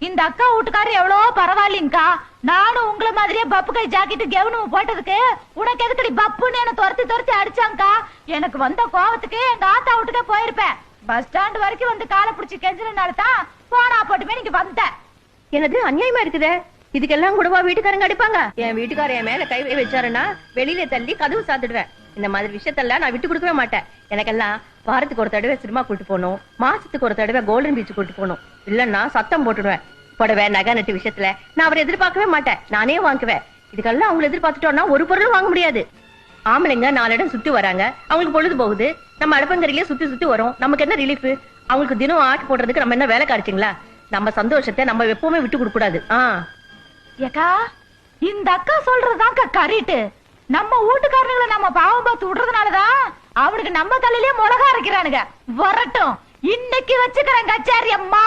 இந்த அக்கா வீட்டுக்காரர் எவ்வளவு பரவாயில்லைங்கக்கா நானும் உங்களை மாதிரியே பப்பு கை ஜாக்கெட்டு கெவனும் போட்டதுக்கு உனக்கு எதுக்கடி பப்புன்னு என்ன துரத்தி துரத்தி அடிச்சாங்கக்கா எனக்கு வந்த கோவத்துக்கு எங்க ஆத்தா வீட்டுக்கே போயிருப்பேன். பஸ் ஸ்டாண்ட் வரைக்கும் வந்து காலை பிடிச்சி கெஞ்சினால தான் போனா போட்டுமே நீங்க வந்தேன் எனது அநியாயமா இருக்குதே? இதுக்கெல்லாம் கூடவா வீட்டுக்காரங்க அடிப்பாங்க? என் வீட்டுக்காரர் என் மேல கை வச்சாருன்னா வெளியில தள்ளி கதவு சாத்துடுவேன். இந்த மாதிரி விஷயத்தெல்லாம் நான் விட்டு கொடுக்கவே மாட்டேன். எனக்கெல்லாம் வாரத்துக்கு ஒரு தடவை சினிமா கூட்டு போகணும். மாசத்துக்கு ஒரு தடவை கோல்டன் பீச் கூட்டு போகணும். இல்லைன்னா சத்தம் போட்டுடுவேன். புடவை நகை நட்டு விஷயத்துல நான் அவரை எதிர்பார்க்கவே மாட்டேன். நானே வாங்குவேன். இதுக்கெல்லாம் அவங்களை எதிர்பார்த்துட்டோம்னா ஒரு பொருளும் வாங்க முடியாது. ஆம்பளைங்க நாலு இடம் சுத்தி வராங்க. அவங்களுக்கு பொழுது போகுது. நம்ம அடுப்பங்கரையிலே சுத்தி சுத்தி வரும். நமக்கு என்ன ரிலீஃப் அவங்களுக்கு தினம் ஆக்கி போடுறதுக்கு நம்ம என்ன வேலை காரிச்சிங்களா நம்ம சந்தோஷத்தை நம்ம எப்பவுமே விட்டு கொடுக்க கூடாது. ஏக்கா இந்த அக்கா சொல்றதுதான்க்கா கரெக்ட் நம்ம வீட்டுக்காரங்களை நம்ம பாவம் பார்த்து விடுறதுனாலதான் அவனுக்கு நம்ம தலையிலே மிளகா அரைக்கிறானுங்க. வரட்டும். இன்னைக்கு வச்சுக்கிறேன் கச்சாரிய அம்மா.